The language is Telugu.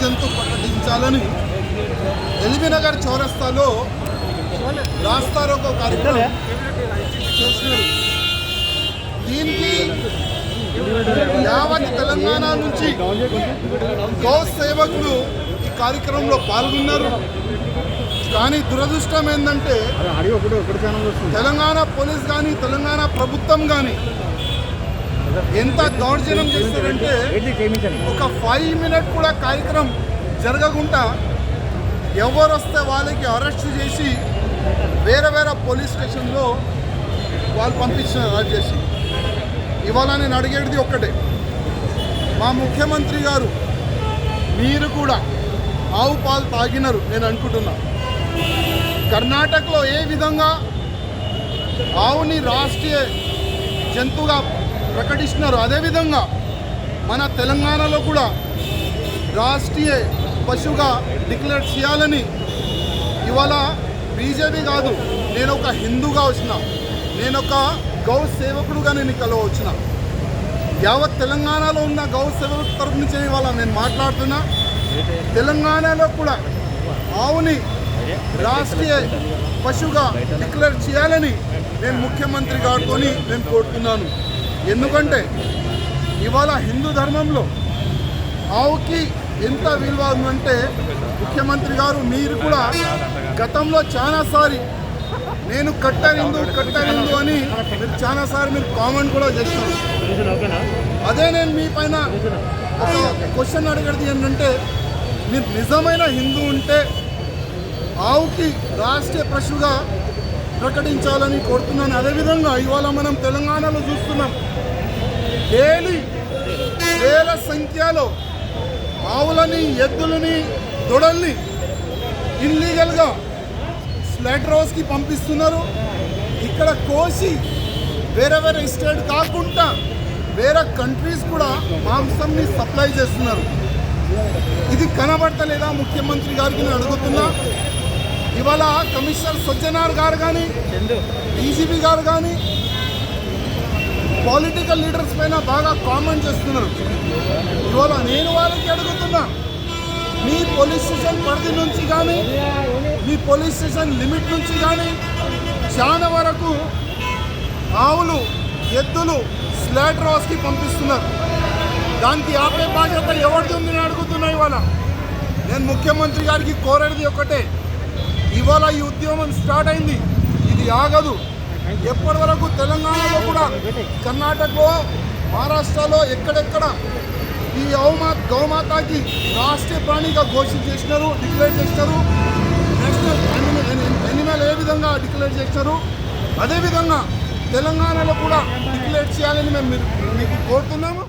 జంతు ప్రకటించాలని ఎల్బీనగర్ చౌరస్తాలో రాస్తారోకో కార్యక్రమం చేసినారు. దీనికి యావత్ తెలంగాణ నుంచి గౌ సేవకులు ఈ కార్యక్రమంలో పాల్గొన్నారు. కానీ దురదృష్టం ఏంటంటే తెలంగాణ పోలీస్ కానీ తెలంగాణ ప్రభుత్వం కానీ ఎంత దౌర్జన్యం చేస్తారంటే ఒక ఫైవ్ మినిట్ కూడా కార్యక్రమం జరగకుండా ఎవరు వస్తే వాళ్ళకి అరెస్ట్ చేసి వేరే వేరే పోలీస్ స్టేషన్లో వాళ్ళు పంపించినారు అరెస్ట్ చేసి. ఇవాళ నేను అడిగేది ఒక్కటే. మా ముఖ్యమంత్రి గారు మీరు కూడా ఆవు పాలు తాగినారు నేను అనుకుంటున్నా. కర్ణాటకలో ఏ విధంగా ఆవుని రాష్ట్రీయ జంతువుగా ప్రకటిస్తున్నారు. అదేవిధంగా మన తెలంగాణలో కూడా రాష్ట్రీయ పశువుగా డిక్లేర్ చేయాలని ఇవాళ బీజేపీ కాదు నేను ఒక హిందూగా వచ్చిన నేను ఒక గౌ సేవకుడుగా నేను ఇక్కడ వచ్చిన. యావత్ తెలంగాణలో ఉన్న గౌ సేవకుల తరఫు నుంచి ఇవాళ నేను మాట్లాడుతున్నా. తెలంగాణలో కూడా ఆవుని రాష్ట్రీయ పశువుగా డిక్లేర్ చేయాలని నేను ముఖ్యమంత్రి గారితో నేను కోరుతున్నాను. ఎందుకంటే ఇవాళ హిందూ ధర్మంలో ఆవుకి ఎంత విలువ ఉందంటే ముఖ్యమంత్రి గారు మీరు కూడా గతంలో చాలాసారి నేను కట్టరిందు కట్టరిందు అని మీరు చాలాసారి మీరు కామెంట్ కూడా చేస్తారు అదే నేను మీ పైన ఒక క్వశ్చన్ అడిగేది ఏంటంటే మీరు నిజమైన హిందూ ఉంటే ఆవుకి రాష్ట్రీయ పశువుగా ప్రకటించాలని కోరుతున్నాను. అదేవిధంగా ఇవాళ మనం తెలంగాణలో చూస్తున్నాం డైలీ వేల సంఖ్యలో ఆవులని ఎద్దులని దొడల్ని ఇల్లీగల్గా స్లెటర్ హౌస్కి పంపిస్తున్నారు. ఇక్కడ కోసి వేరే వేరే స్టేట్ కాకుండా వేరే కంట్రీస్ కూడా మాంసంని సప్లై చేస్తున్నారు. ఇది కనబడతలేదా? ముఖ్యమంత్రి గారికి నేను అడుగుతున్నా. ఇవాళ కమిషనర్ సజ్జనార్ గారు కానీ డీజీపీ గారు కానీ పొలిటికల్ లీడర్స్ పైన బాగా కామెంట్ చేస్తున్నారు. ఇవాళ నేను వాళ్ళకి అడుగుతున్నా మీ పోలీస్ స్టేషన్ పరిధి నుంచి కానీ మీ పోలీస్ స్టేషన్ లిమిట్ నుంచి కానీ చాలా వరకు ఆవులు ఎద్దులు స్లాటర్ హౌస్కి పంపిస్తున్నారు. దానికి ఆపే బాధ్యత ఎవరిది ఉంది నేను అడుగుతున్నా ఇవాళ. నేను ముఖ్యమంత్రి గారికి కోరేది ఒకటే ఇవాళ ఈ ఉద్యమం స్టార్ట్ అయింది. ఇది ఆగదు. ఎప్పటి వరకు తెలంగాణలో కూడా కర్ణాటకలో మహారాష్ట్రలో ఎక్కడెక్కడ ఈ అవమా గౌమాతకి రాష్ట్రీయ ప్రాణిగా ఘోషణ చేసినారు డిక్లేర్ చేసినారు. నేషనల్ ఎనిమల్ ఏ విధంగా డిక్లేర్ చేసినారు? అదేవిధంగా తెలంగాణలో కూడా డిక్లేర్ చేయాలని మేము మీకు కోరుతున్నాము.